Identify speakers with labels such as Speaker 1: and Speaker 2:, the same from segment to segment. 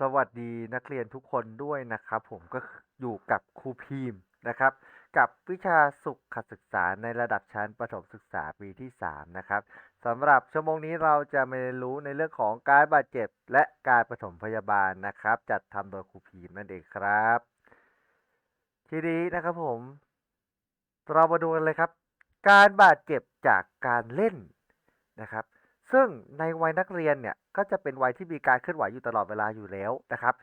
Speaker 1: สวัสดีนักเรียนทุกคนด้วยนะครับ ผมก็อยู่กับครูพีมนะครับ กับวิชาสุขศึกษาในระดับชั้นประถมศึกษาปีที่ 3 นะครับสำหรับชั่วโมงนี้เราจะมาเรียนรู้ในเรื่องของการบาดเจ็บและการปฐมพยาบาลนะครับ จัดทำโดยครูพีมนั่นเองครับ ทีนี้นะครับผม เรามาดูกันเลยครับ การบาดเจ็บจากการเล่นนะครับ ซึ่งในวัยนักเรียนเนี่ยก็จะเป็นวัยที่มีการเคลื่อนไหวอยู่ตลอดเวลาอยู่แล้วนะครับ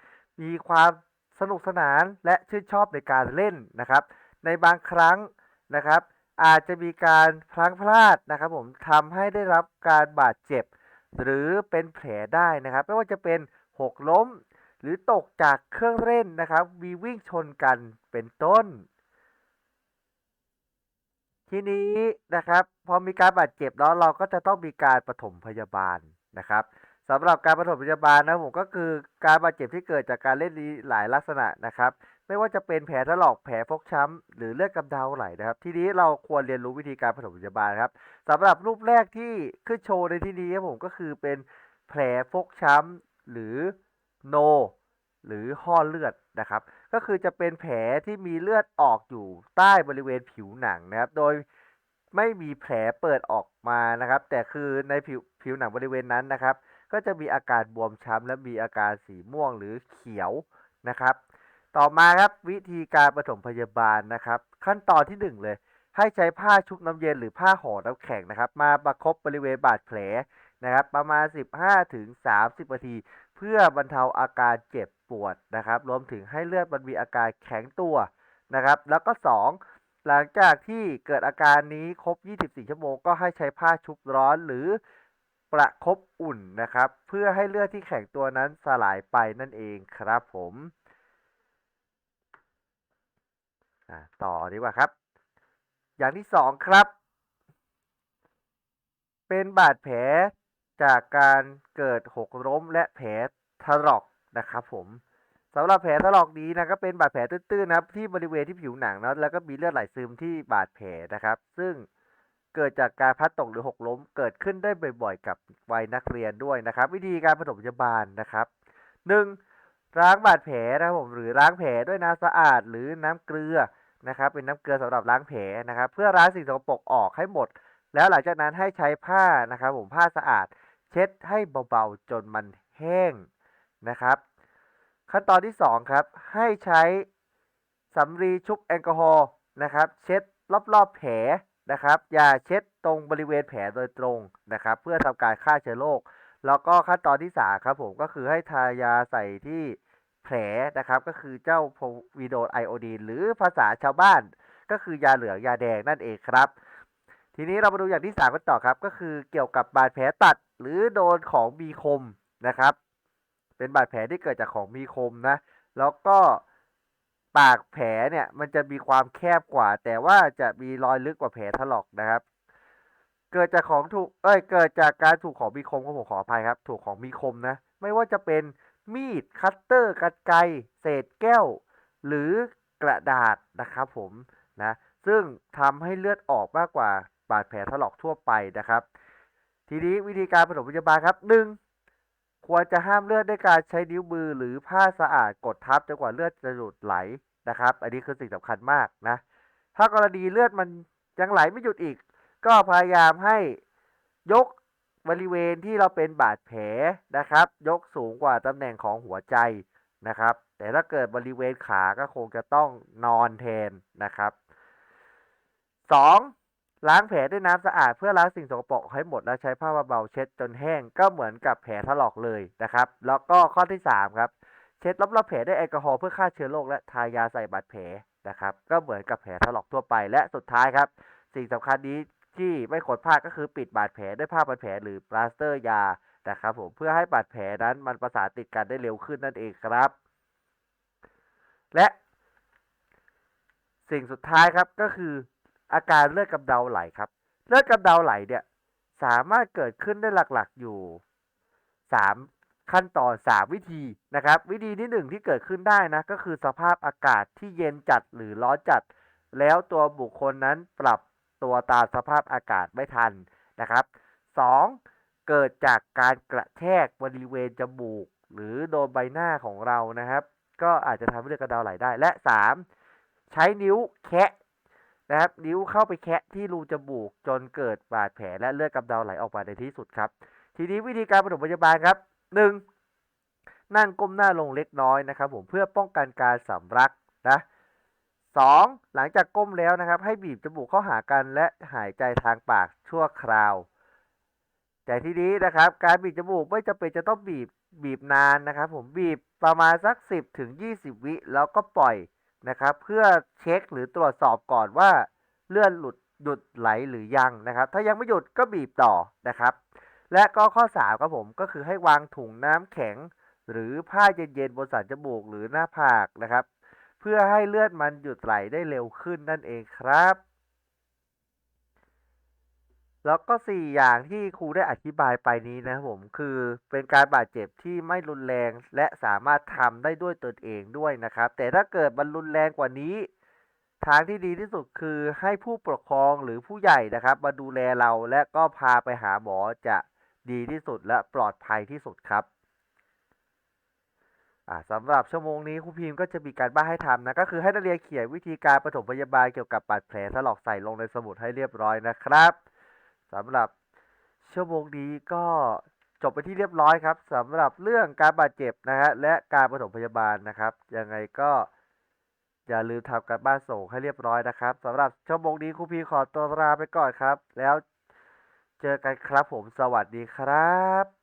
Speaker 1: มีความสนุกสนานและชื่นชอบในการเล่นนะครับ ในบางครั้งนะครับ อาจจะมีการพลั้งพลาดนะครับผมทำให้ได้รับการบาดเจ็บ หรือเป็นแผลได้นะครับ ไม่ว่าจะเป็นหกล้ม หรือตกจากเครื่องเล่นนะครับ มีวิ่งชนกันเป็นต้น ทีนี้นะครับพอมีการบาดเจ็บแล้วเราก็จะต้องมีการปฐมพยาบาลนะครับสำหรับการปฐมพยาบาลนะผมก็คือการบาดเจ็บที่เกิดจากการเล่นนี้หลายลักษณะนะครับ ไม่ว่าจะเป็นแผลถลอกแผลฟกช้ำ หรือเลือดกำเดาไหลนะครับ ทีนี้เราควรเรียนรู้วิธีการปฐมพยาบาลครับสำหรับรูปแรกที่ขึ้นโชว์ในที่นี้ครับผมก็คือเป็นแผลฟกช้ำหรือโน หรือห่อเลือดนะครับ ก็คือจะเป็นแผลที่มีเลือดออกอยู่ใต้บริเวณผิวหนังนะครับ โดยไม่มีแผลเปิดออกมานะครับ แต่คือในผิวผิวหนังบริเวณนั้นนะครับ ก็จะมีอาการบวมช้ำและมีอาการสีม่วงหรือเขียวนะครับ ต่อมาครับวิธีการปฐมพยาบาลนะครับ ขั้นตอนที่หนึ่งเลย ให้ใช้ผ้าชุบน้ำเย็นหรือผ้าห่อน้ำแข็งนะครับ มาประคบบริเวณบาดแผลนะครับ ประมาณ 15ถึง30นาทีเพื่อบรรเทาอาการเจ็บ ปวดนะครับ รวมถึงให้เลือดมันมีอาการแข็งตัวนะครับ แล้วก็ 2 หลังจากที่เกิดอาการนี้ครบ 24 ชั่วโมงก็ให้ใช้ผ้าชุบร้อนหรือประคบอุ่นนะครับ เพื่อให้เลือดที่แข็งตัวนั้นสลายไปนั่นเองครับผมต่อดีกว่าครับ อย่างที่สองครับ เป็นบาดแผลจากการเกิดหกล้มและแผลถลอก นะครับผมสำหรับแผลถลอกนี้นะก็เป็นบาดแผลตื้นๆนะครับที่บริเวณที่ผิวหนังนะแล้วก็มีเลือดไหลซึมที่บาดแผลนะครับ ซึ่งเกิดจากการพัดตกหรือหกล้ม เกิดขึ้นได้บ่อยๆ กับวัยนักเรียนด้วยนะครับ วิธีการปฐมพยาบาลนะครับหนึ่งล้างบาดแผลนะครับผมหรือล้างแผลด้วยน้ำสะอาดหรือน้ำเกลือนะครับ เป็นน้ำเกลือสำหรับล้างแผลนะครับ เพื่อล้างสิ่งสกปรกออกให้หมด แล้วหลังจากนั้นให้ใช้ผ้านะครับ ผมผ้าสะอาด เช็ดให้เบาๆจนมันแห้ง นะครับ ขั้นตอนที่ 2 ครับ ให้ใช้สำลีชุบแอลกอฮอล์นะครับ เช็ดรอบๆแผลนะครับ อย่าเช็ดตรงบริเวณแผลโดยตรงนะครับ เพื่อทำการฆ่าเชื้อโรคแล้วก็ขั้นตอนที่3ครับผมก็คือให้ทายาใส่ที่แผลนะครับ ก็คือเจ้าพวีโดนไอโอดีนหรือภาษาชาวบ้าน ก็คือยาเหลืองยาแดงนั่นเองครับ ทีนี้เรามาดูอย่างที่สามกันต่อครับ ก็คือเกี่ยวกับบาดแผลตัดหรือโดนของมีคมนะครับ เป็นบาดแผลที่เกิดจากของมีคมนะ แล้วก็ปากแผลเนี่ยมันจะมีความแคบกว่า แต่ว่าจะมีรอยลึกกว่าแผลถลอกนะครับ เกิดจากของถูกเอ้ยเกิดจากการถูกของมีคมก็ผมขออภัยครับ ถูกของมีคมนะ ไม่ว่าจะเป็นมีดคัตเตอร์กรรไกรเศษแก้ว หรือกระดาษนะครับผมนะซึ่งทำให้เลือดออกมากกว่าบาดแผลถลอกทั่วไปนะครับ ทีนี้วิธีการปฐมพยาบาลครับหนึ่ง ควรจะห้ามเลือดด้วยการใช้นิ้วมือหรือผ้าสะอาดกดทับจนกว่าเลือดจะหยุดไหลนะครับ อันนี้คือสิ่งสำคัญมากนะ ถ้ากรณีเลือดมันยังไหลไม่หยุดอีก ก็พยายามให้ยกบริเวณที่เราเป็นบาดแผลนะครับ ยกสูงกว่าตำแหน่งของหัวใจนะครับ แต่ถ้าเกิดบริเวณขาก็คงจะต้องนอนแทนนะครับสอง ล้างแผลด้วยน้ำสะอาดเพื่อล้างสิ่งสกปรกให้หมดแล้วใช้ผ้าเบาๆเช็ดจนแห้งก็เหมือนกับแผลถลอกเลยนะครับ แล้วก็ข้อที่สามครับ เช็ดรอบๆแผลด้วยแอลกอฮอล์เพื่อฆ่าเชื้อโรคและทายาใส่บาดแผลนะครับ ก็เหมือนกับแผลถลอกทั่วไปและสุดท้ายครับ สิ่งสำคัญนี้ที่ไม่ควรพลาดก็คือปิดบาดแผลด้วยผ้าพันแผลหรือปลาสเตอร์ยานะครับผมเพื่อให้บาดแผลนั้นมันประสานติดกันได้เร็วขึ้นนั่นเองครับ และ สิ่งสุดท้ายครับก็คือ อาการเลือดกำเดาไหลครับ เลือดกำเดาไหลเนี่ยสามารถเกิดขึ้นได้หลักๆอยู่สามขั้นตอนสามวิธีนะครับ วิธีที่หนึ่งที่เกิดขึ้นได้นะก็คือสภาพอากาศที่เย็นจัดหรือร้อนจัด แล้วตัวบุคคลนั้นปรับตัวตามสภาพอากาศไม่ทันนะครับสองเกิดจากการกระแทกบริเวณจมูก หรือโดนใบหน้าของเรานะครับ ก็อาจจะทำให้เลือดกระเดาไหลได้และสามใช้นิ้วแคะ นะครับนิ้วเข้าไปแคะที่รูจมูกจนเกิดบาดแผลและเลือดกำเดาไหลออกมาในที่สุดครับ ทีนี้วิธีการปฐมพยาบาลครับหนึ่งนั่งก้มหน้าลงเล็กน้อยนะครับ ผมเพื่อป้องกันการสำลักนะสองหลังจากก้มแล้วนะครับ ให้บีบจมูกเข้าหากันและหายใจทางปากชั่วคราว แต่ทีนี้นะครับ การบีบจมูกไม่จำเป็นจะต้องบีบบีบนานนะครับ ผมบีบประมาณสัก 10ถึง20 วิแล้วก็ปล่อย นะครับ เพื่อเช็คหรือตรวจสอบก่อนว่าเลือดหลุดหยุดไหลหรือยังนะครับ ถ้ายังไม่หยุดก็บีบต่อนะครับ และก็ข้อ3ครับผมก็คือให้วางถุงน้ำแข็ง หรือผ้าเย็นๆบนสันจมูกหรือหน้าผากนะครับ เพื่อให้เลือดมันหยุดไหลได้เร็วขึ้นนั่นเองครับ แล้วก็4อย่างที่ครูได้อธิบายไปนี้นะครับผมคือเป็นการบาดเจ็บที่ไม่รุนแรงและสามารถทำได้ด้วยตนเองด้วยนะครับ แต่ถ้าเกิดมันรุนแรงกว่านี้ ทางที่ดีที่สุดคือให้ผู้ปกครองหรือผู้ใหญ่นะครับ มาดูแลเราและก็พาไปหาหมอจะดีที่สุดและปลอดภัยที่สุดครับสำหรับชั่วโมงนี้ครูพิมพ์ก็จะมีการบ้านให้ทำนะก็คือให้นักเรียนเขียนวิธีการปฐมพยาบาลเกี่ยวกับบาดแผลถลอกใส่ลงในสมุดให้เรียบร้อยนะครับ สำหรับชั่วโมงนี้ก็จบไปที่เรียบร้อยครับสำหรับเรื่องการบาดเจ็บนะฮะและการปฐมพยาบาลนะครับ ยังไงก็อย่าลืมทำการบ้านส่งให้เรียบร้อยนะครับสำหรับชั่วโมงนี้ครูพีขอตัวลาไปก่อนครับ แล้วเจอกันครับผมสวัสดีครับ